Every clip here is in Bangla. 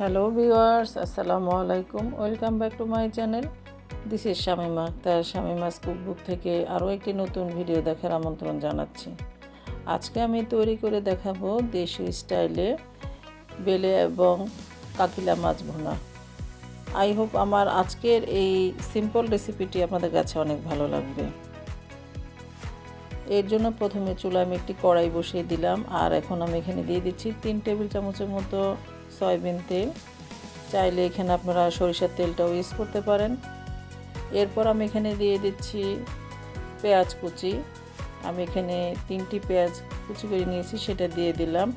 হ্যালো ভিউয়ার্স আসসালামু আলাইকুম welcome back to my channel this is Shamima তার শামিমাস কুকবুক থেকে আরও একটি নতুন ভিডিও দেখার আমন্ত্রণ জানাচ্ছি। আজকে আমি তৈরি করে দেখাবো দেশি স্টাইলে বেলে এবং কাকিলা মাছ ভুনা। আই হোপ আমার আজকের এই সিম্পল রেসিপিটি আপনাদের কাছে অনেক ভালো লাগবে। এর জন্য প্রথমে চুলা আমি একটি কড়াই বসিয়ে দিলাম। আর এখন আমি এখানে দিয়ে দিচ্ছি তিন টেবিল চামচের মতো সয়াবিন তেল। চাইলে এখানে আপনারা সরিষার তেলটাও ইউজ করতে পারেন। এরপর আমি এখানে দিয়ে দিচ্ছি পেঁয়াজ কুচি। আমি এখানে তিনটি পেঁয়াজ কুচি করে নিয়েছি, সেটা দিয়ে দিলাম।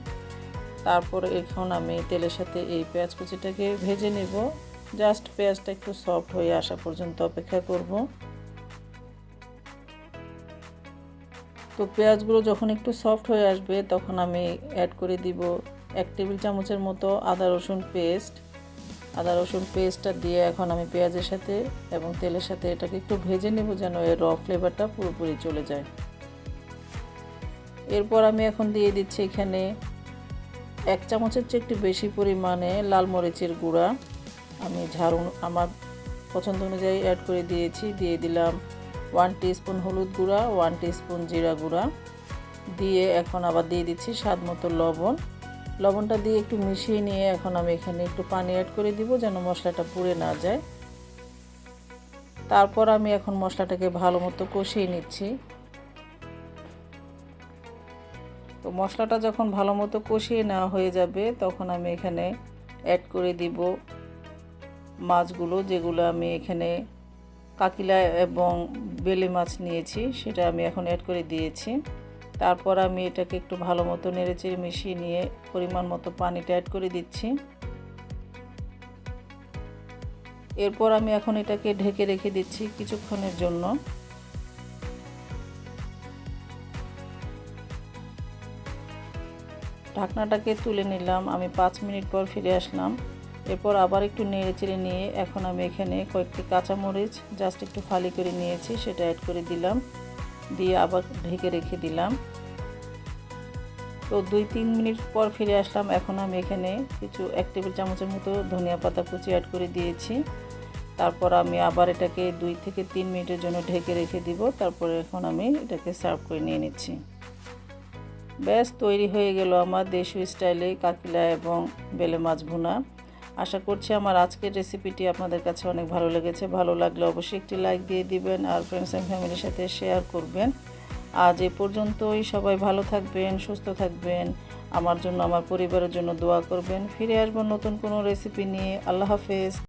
তারপর এখন আমি তেলের সাথে এই পেঁয়াজ কুচিটাকে ভেজে নেব। জাস্ট পেঁয়াজটা একটু সফট হয়ে আসা পর্যন্ত অপেক্ষা করব। তো পেঁয়াজগুলো যখন একটু সফট হয়ে আসবে, তখন আমি অ্যাড করে দিব এক টেবিল চামচের মতো আদা রসুন পেস্ট। আদা রসুন পেস্টটা দিয়ে এখন আমি পেঁয়াজের সাথে এবং তেলের সাথে এটাকে একটু ভেজে নেব যেন এর র ফ্লেভারটা পুরোপুরি চলে যায়। এরপর আমি এখন দিয়ে দিচ্ছি এখানে এক চামচের চেয়ে একটু বেশি পরিমাণে লাল মরিচের গুঁড়া। আমি ঝাড়ু, আমার পছন্দ অনুযায়ী অ্যাড করে দিয়েছি। দিয়ে দিলাম ওয়ান স্পুন হলুদ গুঁড়া ওয়ান স্পুন জিরা গুঁড়া। দিয়ে এখন আবার দিয়ে দিচ্ছি স্বাদ মতো লবণ। লবণটা দিয়ে একটু মিশিয়ে নিয়ে এখন আমি এখানে একটু পানি অ্যাড করে দিব যেন মশলাটা পুড়ে না যায়। তারপর আমি এখন মশলাটাকে ভালো মতো কষিয়ে নিচ্ছি। তো মশলাটা যখন ভালো মতো কষিয়ে নেওয়া হয়ে যাবে, তখন আমি এখানে অ্যাড করে দিব মাছগুলো যেগুলো আমি এখানে কাকিলা এবং বেলে মাছ নিয়েছি, সেটা আমি এখন অ্যাড করে দিয়েছি। তারপর আমি এটাকে একটু ভালো মতো নেড়েচেড়ে মিশিয়ে নিয়ে পরিমাণ মতো পানিটা অ্যাড করে দিচ্ছি। এরপর আমি এখন এটাকে ঢেকে রেখে দিচ্ছি কিছুক্ষণের জন্য। ঢাকনাটাকে তুলে নিলাম, আমি পাঁচ মিনিট পর ফিরে আসলাম। এরপর আবার একটু নেড়ে চেড়ে নিয়ে এখন আমি এখানে কয়েকটি কাঁচামরিচ জাস্ট একটু ফালি করে নিয়েছি, সেটা অ্যাড করে দিলাম। দিয়ে আবার ঢেকে রেখে দিলাম। তো দুই তিন মিনিট পর ফিরে আসলাম। এখন আমি এখানে কিছু এক টেবিল চামচের মতো ধনিয়া পাতা কুচি অ্যাড করে দিয়েছি। তারপর আমি আবার এটাকে দুই থেকে তিন মিনিটের জন্য ঢেকে রেখে দিব। তারপরে এখন আমি এটাকে সার্ভ করে নিয়ে নিচ্ছি। ব্যাস, তৈরি হয়ে গেল আমার দেশীয় স্টাইলে কাকিলা এবং বেলে মাছ ভুনা। আশা করছি আমার আজকের রেসিপিটি আপনাদের কাছে অনেক ভালো লেগেছে। ভালো লাগলে অবশ্যই একটি লাইক দিয়ে দিবেন আর ফ্রেন্ডস অ্যান্ড ফ্যামিলির সাথে শেয়ার করবেন। আজ এ পর্যন্তই। সবাই ভালো থাকবেন, সুস্থ থাকবেন। আমার জন্য, আমার পরিবারের জন্য দোয়া করবেন। ফিরে আসব নতুন কোনো রেসিপি নিয়ে। আল্লাহ হাফেজ।